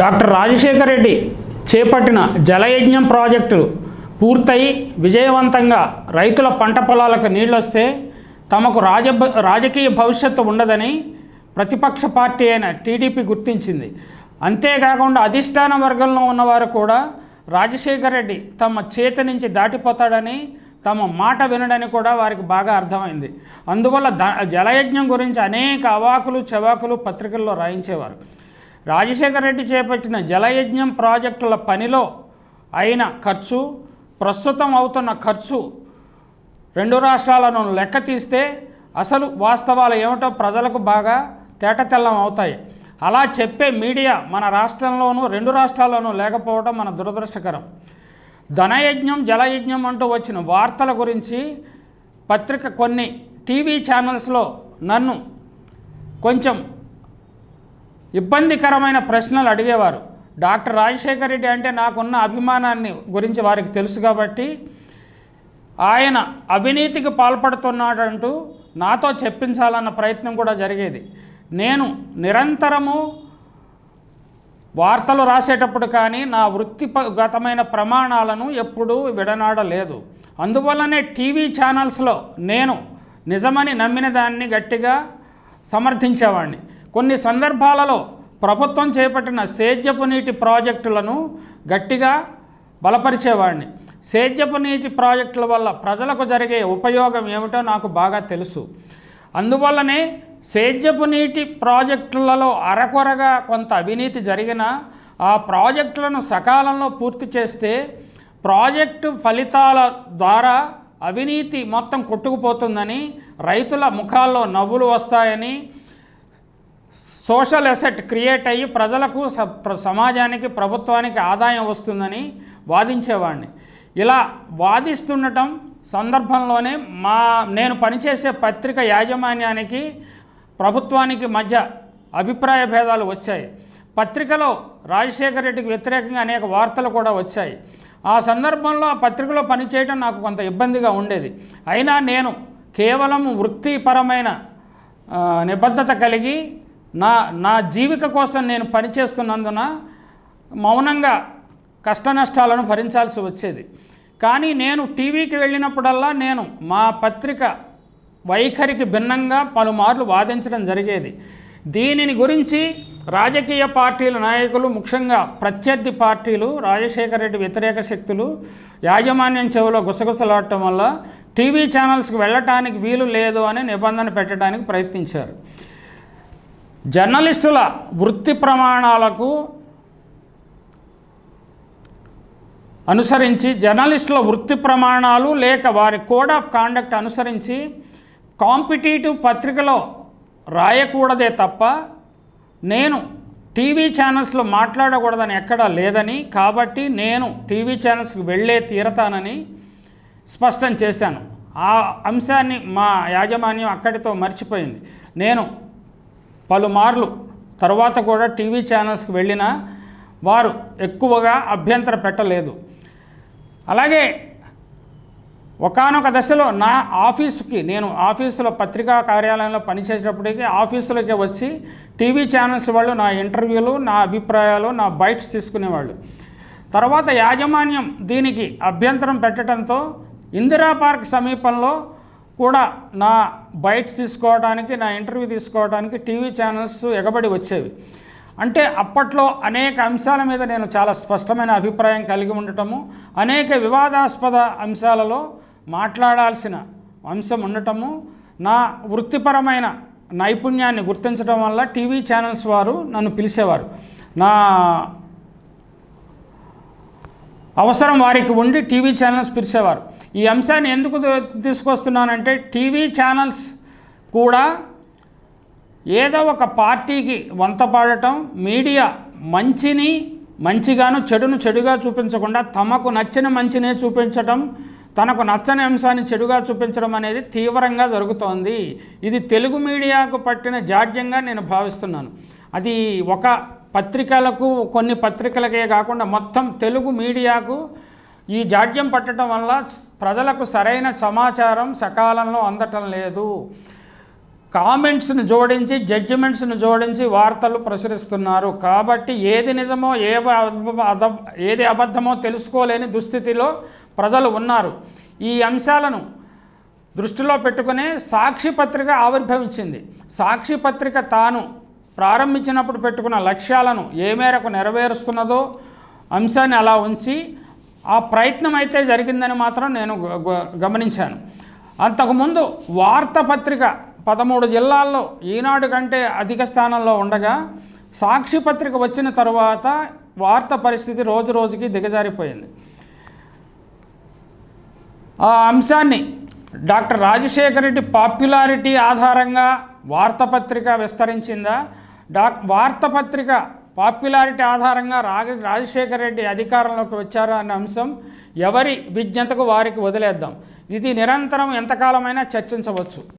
Doctor Rajasekhar Reddy చేపట్టిన జలయజ్ఞం project పూర్తయి విజయవంతంగా రైతుల పంట పొలాలకు నీళ్ళొస్తే తమకు రాజ రాజకీయ భవిష్యత్తు ఉండదని ప్రతిపక్ష పార్టీ అయిన టీడీపీ గుర్తించింది. అంతేకాకుండా అధిష్టాన వర్గంలో ఉన్నవారు కూడా రాజశేఖర్ రెడ్డి తమ చేతి నుంచి దాటిపోతాడని తమ మాట వినడని కూడా వారికి బాగా అర్థమైంది. అందువల్ల ద జలయజ్ఞం గురించి అనేక అవాకులు చవాకులు పత్రికల్లో రాయించేవారు. రాజశేఖర రెడ్డి చేపట్టిన జలయజ్ఞం ప్రాజెక్టుల పనిలో అయిన ఖర్చు ప్రస్తుతం అవుతున్న ఖర్చు రెండు రాష్ట్రాలను లెక్క తీస్తే అసలు వాస్తవాలు ఏమిటో ప్రజలకు బాగా తేటతెల్లం అవుతాయి. అలా చెప్పే మీడియా మన రాష్ట్రంలోనూ రెండు రాష్ట్రాల్లోనూ లేకపోవడం మన దురదృష్టకరం. ధనయజ్ఞం జలయజ్ఞం అంటూ వచ్చిన వార్తల గురించి పత్రిక కొన్ని టీవీ ఛానల్స్లో నన్ను కొంచెం ఇబ్బందికరమైన ప్రశ్నలు అడిగేవారు. డాక్టర్ రాజశేఖర రెడ్డి అంటే నాకున్న అభిమానాన్ని గురించి వారికి తెలుసు కాబట్టి ఆయన అవినీతికి పాల్పడుతున్నాడంటూ నాతో చెప్పించాలన్న ప్రయత్నం కూడా జరిగేది. నేను నిరంతరము వార్తలు రాసేటప్పుడు కానీ నా వృత్తిగతమైన ప్రమాణాలను ఎప్పుడూ విడనాడలేదు. అందువల్లనే టీవీ ఛానల్స్లో నేను నిజమని నమ్మిన దాన్ని గట్టిగా సమర్థించేవాడిని కొన్ని సందర్భాలలో ప్రభుత్వం చేపట్టిన సేద్యపు నీటి ప్రాజెక్టులను గట్టిగా బలపరిచేవాడిని. సేద్యపు నీటి ప్రాజెక్టుల వల్ల ప్రజలకు జరిగే ఉపయోగం ఏమిటో నాకు బాగా తెలుసు. అందువల్లనే సేద్యపు నీటి ప్రాజెక్టులలో అరకొరగా కొంత అవినీతి జరిగినా ఆ ప్రాజెక్టులను సకాలంలో పూర్తి చేస్తే ప్రాజెక్టు ఫలితాల ద్వారా అవినీతి మొత్తం కొట్టుకుపోతుందని రైతుల ముఖాల్లో నవ్వులు వస్తాయని సోషల్ ఎసెట్ క్రియేట్ అయ్యి ప్రజలకు స- ప్ర- సమాజానికి ప్రభుత్వానికి ఆదాయం వస్తుందని వాదించేవాడిని. ఇలా వాదిస్తుండటం సందర్భంలోనే మా నేను పనిచేసే పత్రిక యాజమాన్యానికి ప్రభుత్వానికి మధ్య అభిప్రాయ భేదాలు వచ్చాయి. పత్రికలో రాజశేఖర రెడ్డికి వ్యతిరేకంగా అనేక వార్తలు కూడా వచ్చాయి. ఆ సందర్భంలో ఆ పత్రికలో పనిచేయడం నాకు కొంత ఇబ్బందిగా ఉండేది. అయినా నేను కేవలం వృత్తిపరమైన నిబద్ధత కలిగి నా నా జీవిక కోసం నేను పనిచేస్తున్నందున మౌనంగా కష్ట నష్టాలను భరించాల్సి వచ్చేది. కానీ నేను టీవీకి వెళ్ళినప్పుడల్లా నేను మా పత్రిక వైఖరికి భిన్నంగా పలుమార్లు వాదించడం జరిగేది. దీనిని గురించి రాజకీయ పార్టీల నాయకులు ముఖ్యంగా ప్రత్యర్థి పార్టీలు రాజశేఖర రెడ్డి వ్యతిరేక శక్తులు యాజమాన్యం చెవిలో గుసగుసలాడటం వల్ల టీవీ ఛానల్స్కి వెళ్ళటానికి వీలు లేదు అని నిబంధన పెట్టడానికి ప్రయత్నించారు. జర్నలిస్టుల వృత్తి ప్రమాణాలకు అనుసరించి జర్నలిస్టుల వృత్తి ప్రమాణాలు లేక వారి కోడ్ ఆఫ్ కాండక్ట్ అనుసరించి కాంపిటేటివ్ పత్రికలో రాయకూడదే తప్ప నేను టీవీ ఛానల్స్లో మాట్లాడకూడదని ఎక్కడా లేదని కాబట్టి నేను టీవీ ఛానల్స్కి వెళ్ళే తీరతానని స్పష్టం చేశాను. ఆ అంశాన్ని మా యాజమాన్యం అక్కడితో మర్చిపోయింది. నేను పలుమార్లు తర్వాత కూడా టీవీ ఛానల్స్కి వెళ్ళినా వారు ఎక్కువగా అభ్యంతర పెట్టలేదు. అలాగే ఒకానొక దశలో నా ఆఫీసుకి నేను ఆఫీసులో పత్రికా కార్యాలయంలో పనిచేసేటప్పటికి ఆఫీసులోకి వచ్చి టీవీ ఛానల్స్ వాళ్ళు నా ఇంటర్వ్యూలు నా అభిప్రాయాలు నా బైట్స్ తీసుకునేవాళ్ళు. తర్వాత యాజమాన్యం దీనికి అభ్యంతరం పెట్టడంతో ఇందిరా పార్క్ సమీపంలో కూడా నా బైట్స్ తీసుకోవడానికి నా ఇంటర్వ్యూ తీసుకోవడానికి టీవీ ఛానల్స్ ఎగబడి వచ్చేవి. అంటే అప్పట్లో అనేక అంశాల మీద నేను చాలా స్పష్టమైన అభిప్రాయం కలిగి ఉండటము అనేక వివాదాస్పద అంశాలలో మాట్లాడాల్సిన అంశం ఉండటము నా వృత్తిపరమైన నైపుణ్యాన్ని గుర్తించడం వల్ల టీవీ ఛానల్స్ వారు నన్ను పిలిచేవారు. నా అవసరం వారికి ఉండి టీవీ ఛానల్స్ పిలిచేవారు. ఈ అంశాన్ని ఎందుకు తీసుకొస్తున్నానంటే టీవీ ఛానల్స్ కూడా ఏదో ఒక పార్టీకి వంత పాడటం మీడియా మంచిని మంచిగాను చెడును చెడుగా చూపించకుండా తమకు నచ్చిన మంచినే చూపించటం తనకు నచ్చని అంశాన్ని చెడుగా చూపించడం అనేది తీవ్రంగా జరుగుతోంది. ఇది తెలుగు మీడియాకు పట్టిన జాడ్యంగా నేను భావిస్తున్నాను. అది ఒక పత్రికలకు కొన్ని పత్రికలకే కాకుండా మొత్తం తెలుగు మీడియాకు ఈ జాడ్యం పట్టడం వల్ల ప్రజలకు సరైన సమాచారం సకాలంలో అందటం లేదు. కామెంట్స్ను జోడించి జడ్జిమెంట్స్ను జోడించి వార్తలు ప్రచురిస్తున్నారు. కాబట్టి ఏది నిజమో ఏ ఏది అబద్ధమో తెలుసుకోలేని దుస్థితిలో ప్రజలు ఉన్నారు. ఈ అంశాలను దృష్టిలో పెట్టుకునే సాక్షి పత్రిక ఆవిర్భవించింది. సాక్షి పత్రిక తాను ప్రారంభించినప్పుడు పెట్టుకున్న లక్ష్యాలను ఏ మేరకు నెరవేరుస్తున్నదో అంశాన్ని అలా ఉంచి ఆ ప్రయత్నం అయితే జరిగిందని మాత్రం నేను గ- గ- గమనించాను. అంతకుముందు వార్తాపత్రిక పదమూడు జిల్లాల్లో ఈనాడు కంటే అధిక స్థానంలో ఉండగా సాక్షి పత్రిక వచ్చిన తరువాత వార్త పరిస్థితి రోజు రోజుకి దిగజారిపోయింది. ఆ అంశాన్ని డాక్టర్ రాజశేఖర రెడ్డి పాపులారిటీ ఆధారంగా వార్తాపత్రిక విస్తరించిందా? డాక్ వార్తాపత్రిక పాపులారిటీ ఆధారంగా రాజ రాజశేఖర రెడ్డి అధికారంలోకి వచ్చారా అనే అంశం ఎవరి విజ్ఞతకు వారికి వదిలేద్దాం. ఇది నిరంతరం ఎంతకాలమైనా చర్చించవచ్చు.